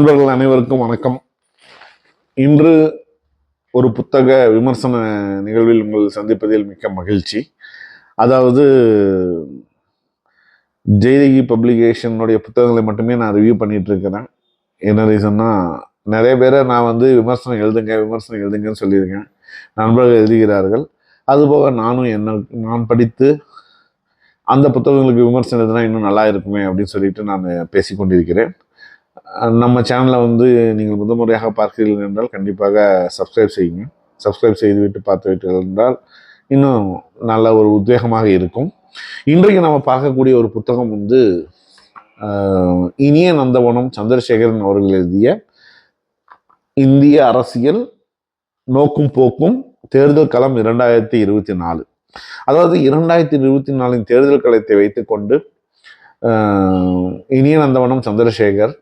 நண்பர்கள் அனைவருக்கும் வணக்கம். இன்று ஒரு புத்தக விமர்சன நிகழ்வில் உங்கள் சந்திப்பதில் மிக்க மகிழ்ச்சி. அதாவது ஜெய்தகி பப்ளிகேஷனுடைய புத்தகங்களை மட்டுமே நான் ரிவ்யூ பண்ணிட்டு இருக்கிறேன் என்ன ரீசன்னா நிறைய பேரை நான் வந்து விமர்சனம் எழுதுங்க விமர்சனம் எழுதுங்கன்னு சொல்லியிருக்கேன். நண்பர்கள் எழுதுகிறார்கள். அதுபோக நானும் என்ன நான் படித்து அந்த புத்தகங்களுக்கு விமர்சனம் எழுதுனா இன்னும் நல்லா இருக்குமே அப்படின்னு சொல்லிட்டு நான் பேசிக்கொண்டிருக்கிறேன். நம்ம சேனலை வந்து நீங்கள் முதல் முறையாக பார்க்கிறீர்கள் என்றால் கண்டிப்பாக சப்ஸ்கிரைப் செய்யுங்க. சப்ஸ்கிரைப் செய்துவிட்டு பார்த்து என்றால் இன்னும் நல்ல ஒரு உத்வேகமாக இருக்கும். இன்றைக்கு நம்ம பார்க்கக்கூடிய ஒரு புத்தகம் வந்து இனிய நந்தவனம் சந்திரசேகரன் அவர்கள் எழுதிய இந்திய அரசியல் நோக்கும் போக்கும் தேர்தல் களம் இரண்டாயிரத்தி இருபத்தி நாலு. அதாவது இரண்டாயிரத்தி இருபத்தி நாலின் தேர்தல் களத்தை வைத்துக்கொண்டு இனிய நந்தவனம் சந்திரசேகர்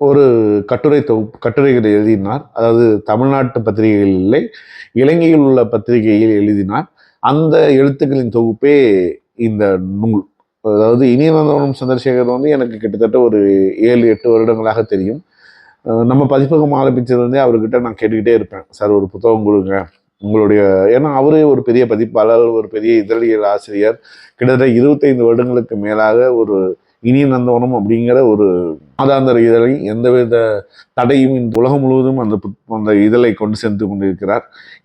ஒரு கட்டுரை தொகுப்பு கட்டுரைகளை எழுதினார். அதாவது தமிழ்நாட்டு பத்திரிகைகள் இல்லை இலங்கையில் உள்ள பத்திரிகையில் எழுதினார். அந்த எழுத்துக்களின் தொகுப்பே இந்த நூல். அதாவது இனியநந்தவனம் சந்திரசேகர் வந்து எனக்கு கிட்டத்தட்ட ஒரு ஏழு எட்டு வருடங்களாக தெரியும். நம்ம பதிப்பகம் ஆரம்பித்ததுலேருந்தே அவர்கிட்ட நான் கேட்டுக்கிட்டே இருப்பேன். சார் ஒரு புத்தகம் கொடுங்க. உங்களுடைய ஏன்னா அவரே ஒரு பெரிய பதிப்பாளர் ஒரு பெரிய இதழியல் ஆசிரியர். கிட்டத்தட்ட இருபத்தைந்து வருடங்களுக்கு மேலாக ஒரு இனிய நந்தவனம் அப்படிங்கிற ஒரு மாதாந்தர இதழை எந்தவித தடையும் இந்த உலகம் முழுவதும் அந்த அந்த இதழை கொண்டு சென்று கொண்டிருக்கிறார்.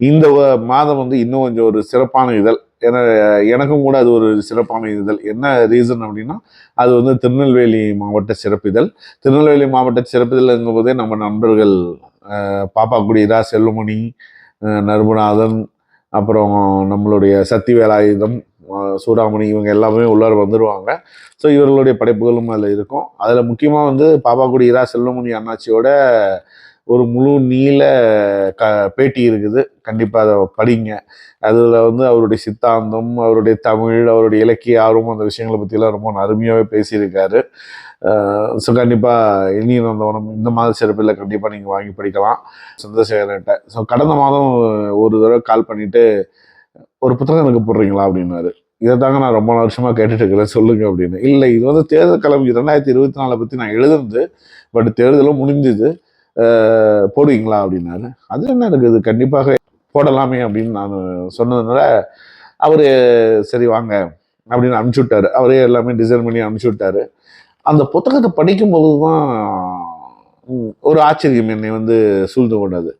இந்த மாதம் வந்து இன்னும் கொஞ்சம் ஒரு சிறப்பான இதழ். ஏன்னா எனக்கும் கூட அது ஒரு சிறப்பான இதழ். என்ன ரீசன் அப்படின்னா அது வந்து திருநெல்வேலி மாவட்ட சிறப்பிதழ். திருநெல்வேலி மாவட்ட சிறப்பிதழ்ங்கும் போதே நம்ம நண்பர்கள் பாப்பா பாப்பாக்குடி இரா செல்லுமணி நர்மநாதன் அப்புறம் நம்மளுடைய சக்தி வேலாயுதம் சூடாமணி இவங்க எல்லாமே உள்ளார வந்துடுவாங்க ஸோ இவர்களுடைய படைப்புகளும் அதில் இருக்கும். அதில் முக்கியமாக வந்து பாப்பாக்குடி இரா செல்வமணி அண்ணாச்சியோட ஒரு முழு நீள க பேட்டி இருக்குது. கண்டிப்பாக அதை படிங்க. அதில் வந்து அவருடைய சித்தாந்தம் அவருடைய தமிழ் அவருடைய இலக்கிய ஆர்வம் அந்த விஷயங்களை பற்றிலாம் ரொம்ப அருமையாகவே பேசியிருக்காரு. ஸோ கண்டிப்பாக இனிய நந்தவனம் இந்த மாத சிறப்பில் கண்டிப்பாக நீங்கள் வாங்கி படிக்கலாம். சந்திரசேகர்கிட்ட ஸோ கடந்த மாதம் ஒரு தடவை கால் பண்ணிவிட்டு ஒரு புத்தகம் எனக்கு போடுறீங்களா அப்படின்னாரு. இதை தாங்க நான் ரொம்ப வருஷமாக கேட்டுட்டு இருக்கிறேன் சொல்லுங்க அப்படின்னு. இல்லை இது வந்து தேர்தல் கிளம்பி ரெண்டாயிரத்தி இருபத்தி நாலை பற்றி நான் எழுதுனது பட் தேர்தலும் முடிஞ்சுது. போடுவீங்களா அப்படின்னாரு. அது என்ன இருக்குது? கண்டிப்பாக போடலாமே அப்படின்னு நான் சொன்னதுனால அவர் சரி வாங்க அப்படின்னு அனுப்பிச்சி விட்டாரு அவரே எல்லாமே டிசைன் பண்ணி அனுப்பிச்சி விட்டாரு அந்த புத்தகத்தை படிக்கும்போது தான் ஒரு ஆச்சரியம் என்னை வந்து சூழ்ந்து கொண்டது.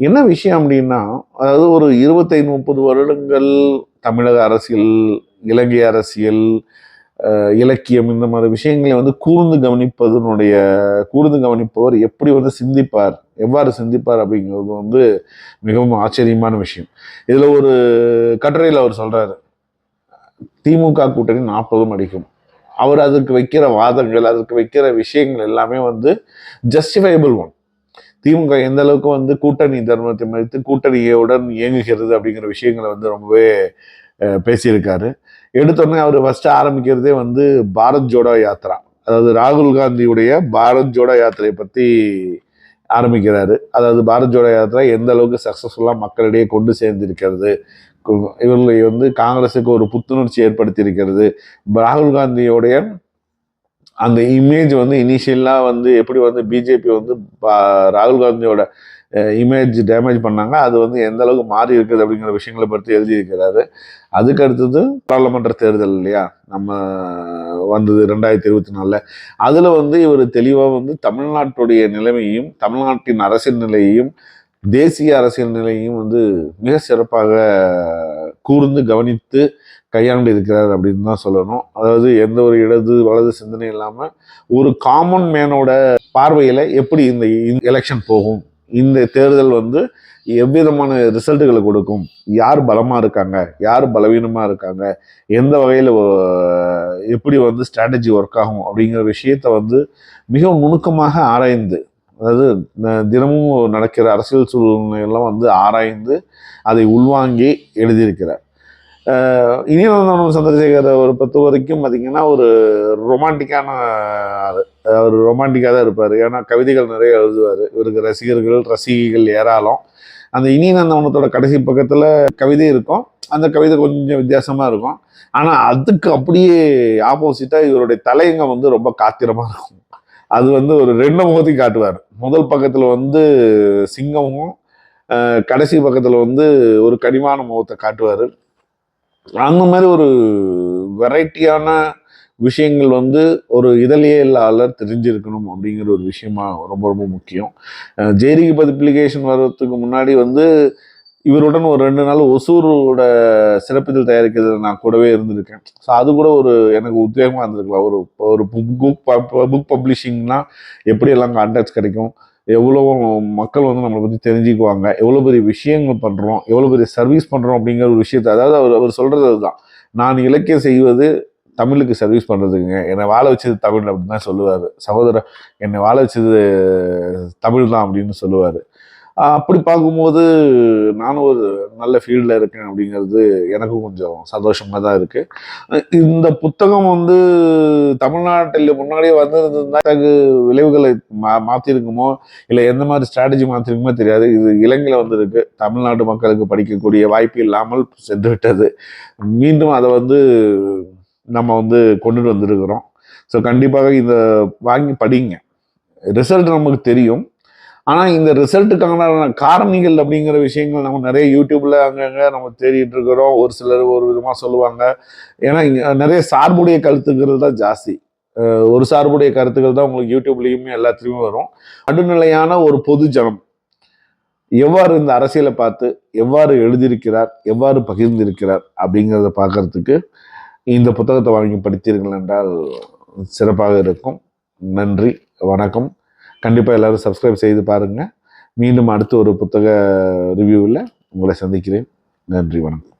என்ன விஷயம் அப்படின்னா அதாவது ஒரு இருபத்தைந்து முப்பது வருடங்கள் தமிழக அரசியல் இலங்கை அரசியல் இலக்கியம் இந்த மாதிரி விஷயங்களை வந்து கூர்ந்து கவனிப்பதனுடைய கூர்ந்து கவனிப்பவர் எப்படி வந்து சிந்திப்பார் எவ்வாறு சிந்திப்பார் அப்படிங்கிறது வந்து மிகவும் ஆச்சரியமான விஷயம். இதில் ஒரு கட்டுரையில் அவர் சொல்கிறாரு திமுக கூட்டணி நாற்பதும் அடிக்கும். அவர் அதுக்கு வைக்கிற வாதங்கள் அதுக்கு வைக்கிற விஷயங்கள் எல்லாமே வந்து ஜஸ்டிஃபைபிள் ஒன் திமுக எந்த அளவுக்கு வந்து கூட்டணி தர்மத்தை மதித்து கூட்டணியுடன் இயங்குகிறது அப்படிங்கிற விஷயங்களை வந்து ரொம்பவே பேசியிருக்காரு. எடுத்தோடனே அவர் ஃபஸ்ட்டு ஆரம்பிக்கிறதே வந்து பாரத் ஜோடோ யாத்ரா அதாவது ராகுல் காந்தியுடைய பாரத் ஜோடோ யாத்திரையை பற்றி ஆரம்பிக்கிறாரு. அதாவது பாரத் ஜோடோ யாத்திரா எந்த அளவுக்கு சக்ஸஸ்ஃபுல்லாக மக்களிடையே கொண்டு சேர்ந்திருக்கிறது. இவர்களை வந்து காங்கிரஸுக்கு ஒரு புத்துணர்ச்சி ஏற்படுத்தி இருக்கிறது ராகுல் காந்தியோடைய அந்த இமேஜ் வந்து இனிஷியலாக வந்து எப்படி வந்து பிஜேபி வந்து பா- ராகுல் காந்தியோட இமேஜ் டேமேஜ் பண்ணாங்க அது வந்து எந்த அளவுக்கு மாறி இருக்குது அப்படிங்கிற விஷயங்களை பற்றி எழுதியிருக்கிறாரு. அதுக்கு அடுத்தது பாராளுமன்ற தேர்தல் இல்லையா? நம்ம வந்தது ரெண்டாயிரத்தி இருபத்தி நாலில். அதில் வந்து இவர் தெளிவாக வந்து தமிழ்நாட்டுடைய நிலைமையும் தமிழ்நாட்டின் அரசியல் நிலையையும் தேசிய அரசியல் நிலையையும் வந்து மிக சிறப்பாக கூர்ந்து கவனித்து கையாண்டு இருக்கிறார் அப்படின்னு தான் சொல்லணும். அதாவது எந்த ஒரு இடது வலது சிந்தனை இல்லாமல் ஒரு காமன் மேனோட பார்வையில் எப்படி இந்த எலெக்ஷன் போகும்? இந்த தேர்தல் வந்து எவ்விதமான ரிசல்ட்டுகளை கொடுக்கும்? யார் பலமாக இருக்காங்க? யார் பலவீனமாக இருக்காங்க? எந்த வகையில் எப்படி வந்து ஸ்ட்ராட்டஜி ஒர்க் ஆகும் அப்படிங்கிற விஷயத்தை வந்து மிகவும் நுணுக்கமாக ஆராய்ந்து அதாவது தினமும் நடக்கிற அரசியல் சூழ்நிலையெல்லாம் வந்து ஆராய்ந்து அதை உள்வாங்கி எழுதியிருக்கிறார். அஹ் இனியநந்தனம் சந்திரசேகரை ஒரு பொறுத்த வரைக்கும் பார்த்திங்கன்னா ஒரு ரொமான்டிக்கான ஆள். அவர் ரொமான்டிக்காக தான் இருப்பார். ஏன்னா கவிதைகள் நிறைய எழுதுவார். இவருக்கு ரசிகர்கள் ரசிகைகள் ஏராளம். அந்த இனியநந்தவனத்தோட கடைசி பக்கத்தில் கவிதை இருக்கும். அந்த கவிதை கொஞ்சம் வித்தியாசமாக இருக்கும். ஆனால் அதுக்கு அப்படியே ஆப்போசிட்டாக இவருடைய தலையங்கம் வந்து ரொம்ப காத்திரமாக இருக்கும். அது வந்து ஒரு ரெண்டு முகத்தையும் காட்டுவார். முதல் பக்கத்தில் வந்து சிங்கமும் கடைசி பக்கத்தில் வந்து ஒரு கனிமான முகத்தை காட்டுவார். அந்த மாதிரி ஒரு வெரைட்டியான விஷயங்கள் வந்து ஒரு இதழியலாளர் தெரிஞ்சிருக்கணும் அப்படிங்கிற ஒரு விஷயமா ரொம்ப ரொம்ப முக்கியம். அஹ், பதிப்ளிகேஷன் வர்றதுக்கு முன்னாடி வந்து இவருடன் ஒரு ரெண்டு நாள் ஒசூரோட சிறப்பிதழ் தயாரிக்கிறதுல நான் கூடவே இருந்திருக்கேன். ஸோ அது கூட ஒரு எனக்கு உத்வேகமாக இருந்திருக்கலாம். ஒரு ஒரு புக் புக் பப்ளிஷிங்னா எப்படி எல்லாம் கான்டாக்ட்ஸ் கிடைக்கும்? எவ்வளோ மக்கள் வந்து நம்மளை பற்றி தெரிஞ்சுக்குவாங்க? எவ்வளோ பெரிய விஷயங்கள் பண்ணுறோம் எவ்வளோ பெரிய சர்வீஸ் பண்ணுறோம் அப்படிங்கிற ஒரு விஷயத்தை அதாவது அவர் அவர் சொல்கிறது அதுதான். நான் இலக்கியம் செய்வது தமிழுக்கு சர்வீஸ் பண்ணுறதுங்க என்னை வாழ வச்சது தமிழ் அப்படின்னு தான் சொல்லுவார். சகோதரர் என்னை வாழ வச்சது தமிழ் தான் அப்படின்னு சொல்லுவார். அப்படி பார்க்கும்போது நானும் ஒரு நல்ல ஃபீல்டில் இருக்கேன் அப்படிங்கிறது எனக்கும் கொஞ்சம் சந்தோஷமாக தான் இருக்குது இந்த புத்தகம் வந்து தமிழ்நாட்டில் முன்னாடியே வந்திருந்தா விளைவுகளை மா மாற்றிருக்குமோ இல்லை எந்த மாதிரி ஸ்ட்ராட்டஜி மாற்றிருக்குமோ தெரியாது. இது இலங்கையில் வந்திருக்கு. தமிழ்நாட்டு மக்களுக்கு படிக்கக்கூடிய வாய்ப்பு இல்லாமல் சென்று விட்டது. மீண்டும் அதை வந்து நம்ம வந்து கொண்டுட்டு வந்திருக்கிறோம். ஸோ கண்டிப்பாக இதை வாங்கி படிங்க. ரிசல்ட் நமக்கு தெரியும். ஆனால் இந்த ரிசல்ட்டுக்கான காரணிகள் அப்படிங்கிற விஷயங்கள் நம்ம நிறைய யூடியூப்பில் அங்கங்கே நம்ம தேடிட்டு இருக்கிறோம் ஒரு சிலர் ஒரு விதமாக சொல்லுவாங்க. ஏன்னா இங்கே நிறைய சார்புடைய கருத்துக்கள் தான் ஜாஸ்தி. ஒரு சார்புடைய கருத்துக்கள் தான் உங்களுக்கு யூடியூப்லேயுமே எல்லாத்துலேயுமே வரும். நடுநிலையான ஒரு பொது ஜனம் எவ்வாறு இந்த அரசியலை பார்த்து எவ்வாறு எழுதியிருக்கிறார் எவ்வாறு பகிர்ந்திருக்கிறார் அப்படிங்கிறத பார்க்கறதுக்கு இந்த புத்தகத்தை வாங்கி படித்தீர்கள் என்றால் சிறப்பாக இருக்கும். நன்றி வணக்கம். கண்டிப்பாக எல்லோரும் சப்ஸ்கிரைப் செய்து பாருங்கள் மீண்டும் அடுத்த ஒரு புத்தக ரிவ்யூவில் உங்களை சந்திக்கிறேன். நன்றி வணக்கம்.